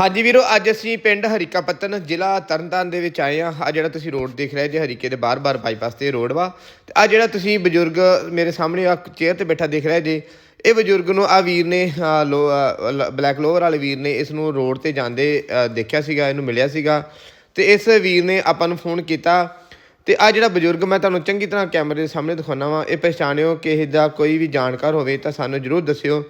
ਹਾਂਜੀ ਵੀਰੋ, ਅੱਜ ਅਸੀਂ ਪਿੰਡ ਹਰੀਕਾ ਪੱਤਨ ਜ਼ਿਲ੍ਹਾ ਤਰਨਤਾਰਨ ਦੇ ਵਿੱਚ ਆਏ ਆ ਆ ਜਿਹੜਾ ਤੁਸੀਂ ਰੋਡ ਦੇਖ ਰਹੇ ਜੇ, ਹਰੀਕੇ ਦੇ ਬਾਰ-ਬਾਰ ਬਾਈਪਾਸ ਤੇ ਰੋਡ ਵਾ। ਤੇ ਆ ਜਿਹੜਾ ਤੁਸੀਂ ਬਜ਼ੁਰਗ ਮੇਰੇ ਸਾਹਮਣੇ ਆ ਚੇਅਰ ਤੇ ਬੈਠਾ ਦੇਖ ਰਿਹਾ ਜੇ, ਇਹ ਬਜ਼ੁਰਗ ਨੂੰ ਆ ਵੀਰ ਨੇ ਲੋ ਬਲੈਕ ਲੋਵਰ ਵਾਲੇ ਵੀਰ ਨੇ ਇਸ ਨੂੰ ਰੋਡ ਤੇ ਜਾਂਦੇ ਦੇਖਿਆ ਸੀਗਾ, ਇਹਨੂੰ ਮਿਲਿਆ ਸੀਗਾ। ਤੇ ਇਸ ਵੀਰ ਨੇ ਆਪਾਂ ਨੂੰ ਫੋਨ ਕੀਤਾ। ਤੇ ਆ ਜਿਹੜਾ ਬਜ਼ੁਰਗ, ਮੈਂ ਤੁਹਾਨੂੰ ਚੰਗੀ ਤਰ੍ਹਾਂ ਕੈਮਰੇ ਦੇ ਸਾਹਮਣੇ ਦਿਖਾਉਣਾ ਵਾਂ। ਇਹ ਪਛਾਣਿਓ ਕਿ ਇਹਦਾ ਕੋਈ ਵੀ ਜਾਣਕਾਰ ਹੋਵੇ ਤਾਂ ਸਾਨੂੰ ਜਰੂਰ ਦੱਸਿਓ।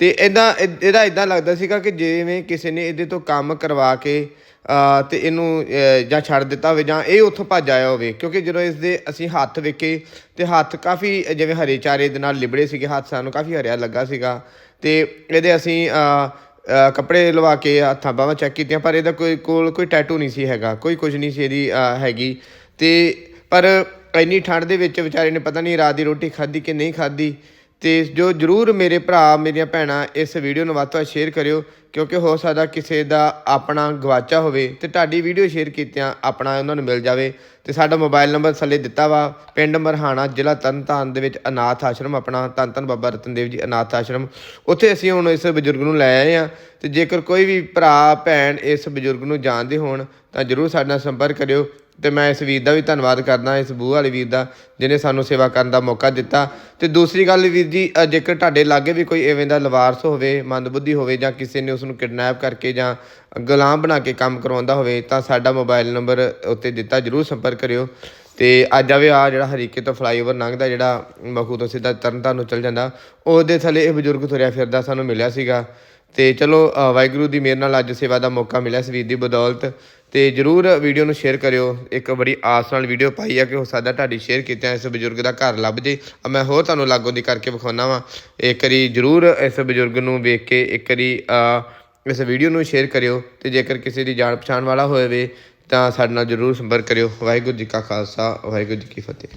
ਤੇ ਇਦਾਂ ਇਹਦਾ ਇਦਾਂ ਲੱਗਦਾ ਸੀਗਾ ਕਿ ਜਿਵੇਂ ਕਿਸੇ ਨੇ ਇਹਦੇ ਤੋਂ ਕੰਮ ਕਰਵਾ ਕੇ ਅ, ਤੇ ਇਹਨੂੰ ਜਾਂ ਛੱਡ ਦਿੱਤਾ ਹੋਵੇ ਜਾਂ ਇਹ ਉੱਥੋਂ ਭੱਜ ਆਇਆ ਹੋਵੇ। ਕਿਉਂਕਿ ਜਦੋਂ ਇਸ ਦੇ ਅਸੀਂ ਹੱਥ ਵੇਖੇ ਤੇ ਹੱਥ ਕਾਫੀ ਜਿਵੇਂ ਹਰੇ ਚਾਰੇ ਦੇ ਨਾਲ ਲਿਬੜੇ ਸੀਗੇ ਹੱਥ ਸਾਨੂੰ ਕਾਫੀ ਹਰਿਆ ਲੱਗਾ ਸੀਗਾ। ਤੇ ਇਹਦੇ ਅਸੀਂ ਕੱਪੜੇ ਲਵਾ ਕੇ ਹੱਥਾਂ ਬਾਹਾਂ ਚੈੱਕ ਕੀਤੀਆਂ ਪਰ ਇਹਦਾ ਕੋਈ ਕੋਲ ਕੋਈ ਟੈਟੂ ਨਹੀਂ ਸੀ ਹੈਗਾ ਕੋਈ ਕੁਝ ਨਹੀਂ ਸੀ ਇਹਦੀ ਹੈਗੀ। ਤੇ ਪਰ ਇੰਨੀ ਠੰਡ ਦੇ ਵਿੱਚ ਵਿਚਾਰੇ ਨੇ ਪਤਾ ਨਹੀਂ ਰਾਤ ਦੀ ਰੋਟੀ ਖਾਧੀ ਕਿ ਨਹੀਂ ਖਾਧੀ। ਤੇ ਜੋ ਜਰੂਰ ਮੇਰੇ ਭਰਾ, ਮੇਰੀਆਂ ਭੈਣਾਂ ਇਸ ਵੀਡੀਓ ਨੂੰ ਵੱਧ ਤੋਂ ਵੱਧ ਸ਼ੇਅਰ ਕਰਿਓ, ਕਿਉਂਕਿ ਹੋ ਸਕਦਾ ਕਿਸੇ ਦਾ ਆਪਣਾ ਗਵਾਚਾ ਹੋਵੇ ਤੇ ਤੁਹਾਡੀ ਵੀਡੀਓ ਸ਼ੇਅਰ ਕੀਤਿਆਂ ਆਪਣਾ ਉਹਨਾਂ ਨੂੰ ਮਿਲ ਜਾਵੇ। ਤੇ ਸਾਡਾ ਮੋਬਾਈਲ ਨੰਬਰ ਥੱਲੇ ਦਿੱਤਾ ਵਾ। ਪਿੰਡ ਮਰਹਾਣਾ, ਜ਼ਿਲ੍ਹਾ ਤਰਨਤਾਰਨ ਦੇ ਵਿੱਚ ਅਨਾਥ ਆਸ਼ਰਮ ਆਪਣਾ ਧੰਨ ਧੰਨ ਬਾਬਾ ਰਤਨਦੇਵ ਜੀ, ਅਨਾਥ ਆਸ਼ਰਮ। ਉੱਥੇ ਅਸੀਂ ਹੁਣ ਇਸ ਬਜ਼ੁਰਗ ਨੂੰ ਲੈ ਆਏ ਆ ਤੇ ਜੇਕਰ ਕੋਈ ਵੀ ਭਰਾ, ਭੈਣ ਇਸ ਬਜ਼ੁਰਗ ਨੂੰ ਜਾਣਦੇ ਹੋਣ, ਤਾਂ ਜਰੂਰ ਸਾਡੇ ਨਾਲ ਸੰਪਰਕ ਕਰਿਓ। ਤੇ ਮੈਂ ਇਸ ਵੀਰ ਦਾ ਵੀ ਧੰਨਵਾਦ ਕਰਦਾ, ਇਸ ਬੂਹ ਵਾਲੇ ਵੀਰ ਦਾ, ਜਿਹਨੇ ਸਾਨੂੰ ਸੇਵਾ ਕਰਨ ਦਾ ਮੌਕਾ ਦਿੱਤਾ। ਤੇ ਦੂਸਰੀ ਗੱਲ ਵੀਰ ਜੀ ਜੇਕਰ ਤੁਹਾਡੇ ਲਾਗੇ ਵੀ ਕੋਈ ਐਵੇਂ ਦਾ ਲਵਾਰਸ ਹੋਵੇ, ਮੰਦਬੁੱਧੀ ਹੋਵੇ ਜਾਂ ਕਿਸੇ ਨੇ ਉਸ ਨੂੰ ਕਿਡਨੈਪ ਕਰਕੇ ਜਾਂ ਗੁਲਾਮ ਬਣਾ ਕੇ ਕੰਮ ਕਰਵਾਉਂਦਾ ਹੋਵੇ, ਤਾਂ ਸਾਡਾ ਮੋਬਾਈਲ ਨੰਬਰ ਉੱਤੇ ਦਿੱਤਾ ਜਰੂਰ ਸੰਪਰਕ ਕਰਿਓ। ਤੇ ਅੱਜ ਆਵੇ ਆ ਜਿਹੜਾ ਹਰੀਕੇ ਤੋਂ ਫਲਾਈਓਵਰ ਲੰਘਦਾ, ਜਿਹੜਾ ਮਖੂ ਤੋਂ ਸਿੱਧਾ ਤਰਨਤਾਰਨ ਨੂੰ ਚੱਲ ਜਾਂਦਾ, ਉਹਦੇ ਥੱਲੇ ਇਹ ਬਜ਼ੁਰਗ ਤੁਰਿਆ ਫਿਰਦਾ ਸਾਨੂੰ ਮਿਲਿਆ ਸੀਗਾ। ਤੇ ਚਲੋ ਵਾਹਿਗੁਰੂ ਦੀ ਮਿਹਰ ਨਾਲ ਅੱਜ ਸੇਵਾ ਦਾ ਮੌਕਾ ਮਿਲਿਆ ਇਸ ਵੀਰ ਦੀ ਬਦੌਲਤ। ਤੇ ਜਰੂਰ ਵੀਡੀਓ ਨੂੰ ਸ਼ੇਅਰ ਕਰਿਓ। ਇੱਕ ਬੜੀ ਆਸ ਨਾਲ ਵੀਡੀਓ ਪਾਈ ਆ ਕਿ ਹੋ ਸਕਦਾ ਤੁਹਾਡੀ ਸ਼ੇਅਰ ਕੀਤਿਆਂ ਇਸ ਬਜ਼ੁਰਗ ਦਾ ਘਰ ਲੱਭ ਜੇ। ਮੈਂ ਹੋਰ ਤੁਹਾਨੂੰ ਲਾਗੋਂ ਦੀ ਕਰਕੇ ਵਿਖਾਉਣਾ ਵਾਂ। ਇੱਕ ਵਾਰੀ ਜਰੂਰ ਇਸ ਬਜ਼ੁਰਗ ਨੂੰ ਵੇਖ ਕੇ ਇੱਕ ਵਾਰੀ ਇਸ ਵੀਡੀਓ ਨੂੰ ਸ਼ੇਅਰ ਕਰਿਓ ਤੇ ਜੇਕਰ ਕਿਸੇ ਦੀ ਜਾਣ ਪਛਾਣ ਵਾਲਾ ਹੋਵੇ ਤਾਂ ਸਾਡੇ ਨਾਲ ਜਰੂਰ ਸੰਪਰਕ ਕਰਿਓ। ਵਾਹਿਗੁਰੂ ਜੀ ਕਾ ਖਾਲਸਾ, ਵਾਹਿਗੁਰੂ ਜੀ ਕੀ ਫਤਿਹ।